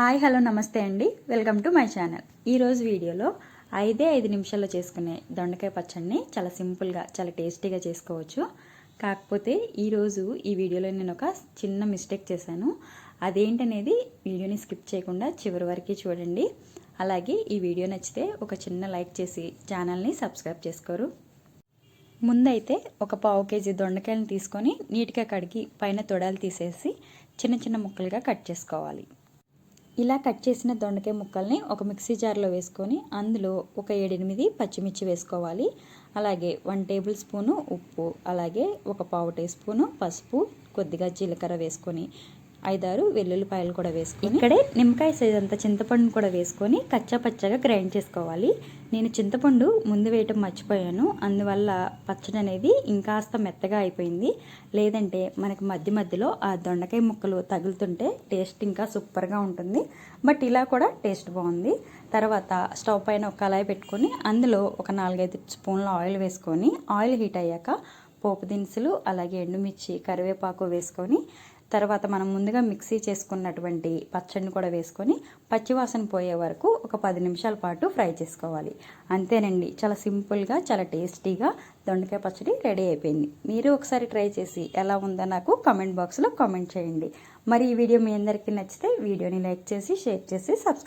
Hi hello namaste అండి. Welcome to my channel. ఈరోజు వీడియోలో ఐదే ఐదు నిమిషాల్లో చేసుకునే దొండకాయ పచ్చడిని చాలా సింపుల్గా చాలా టేస్టీగా చేసుకోవచ్చు. కాకపోతే ఈరోజు ఈ వీడియోలో నేను ఒక చిన్న మిస్టేక్ చేశాను. అదేంటనేది వీడియోని స్కిప్ చేయకుండా చివరి వరకు చూడండి. అలాగే ఈ వీడియో నచ్చితే ఒక చిన్న లైక్ చేసి ఛానల్ని సబ్స్క్రైబ్ చేసుకోరు. ముందైతే ఒక పావు కేజీ దొండకాయలను తీసుకొని నీట్గా కడిగి పైన తొడాలు తీసేసి చిన్న చిన్న ముక్కలుగా కట్ చేసుకోవాలి. ఇలా కట్ చేసిన దొండకాయ ముక్కల్ని ఒక మిక్సీ జార్లో వేసుకొని అందులో ఒక ఏడెనిమిది పచ్చిమిర్చి వేసుకోవాలి. అలాగే వన్ టేబుల్ స్పూను ఉప్పు అలాగే ఒక పావు టీ స్పూను పసుపు కొద్దిగా జీలకర్ర వేసుకొని ఐదారు వెల్లుల్లిపాయలు కూడా వేసుకొని ఇక్కడే నిమ్మకాయ సైజ్ అంత చింతపండును కూడా వేసుకొని కచ్చా పచ్చగా గ్రైండ్ చేసుకోవాలి. నేను చింతపండు ముందు వేయటం మర్చిపోయాను. అందువల్ల పచ్చడి అనేది ఇంకాస్త మెత్తగా అయిపోయింది. లేదంటే మనకి మధ్య మధ్యలో ఆ దొండకాయ ముక్కలు తగులుతుంటే టేస్ట్ ఇంకా సూపర్గా ఉంటుంది. బట్ ఇలా కూడా టేస్ట్ బాగుంది. తర్వాత స్టవ్ పైన ఒక కళాయి పెట్టుకొని అందులో ఒక నాలుగైదు స్పూన్ల ఆయిల్ వేసుకొని ఆయిల్ హీట్ అయ్యాక పోపు దినుసులు అలాగే ఎండుమిర్చి కరివేపాకు వేసుకొని తర్వాత మనం ముందుగా మిక్సీ చేసుకున్నటువంటి పచ్చడిని కూడా వేసుకొని పచ్చివాసన పోయే వరకు ఒక పది నిమిషాల పాటు ఫ్రై చేసుకోవాలి. అంతేనండి చాలా సింపుల్గా చాలా టేస్టీగా దొండకాయ పచ్చడి రెడీ అయిపోయింది. మీరు ఒకసారి ట్రై చేసి ఎలా ఉందో నాకు కామెంట్ బాక్స్లో కామెంట్ చేయండి. మరి ఈ వీడియో మీ అందరికీ నచ్చితే వీడియోని లైక్ చేసి షేర్ చేసి సబ్స్క్రైబ్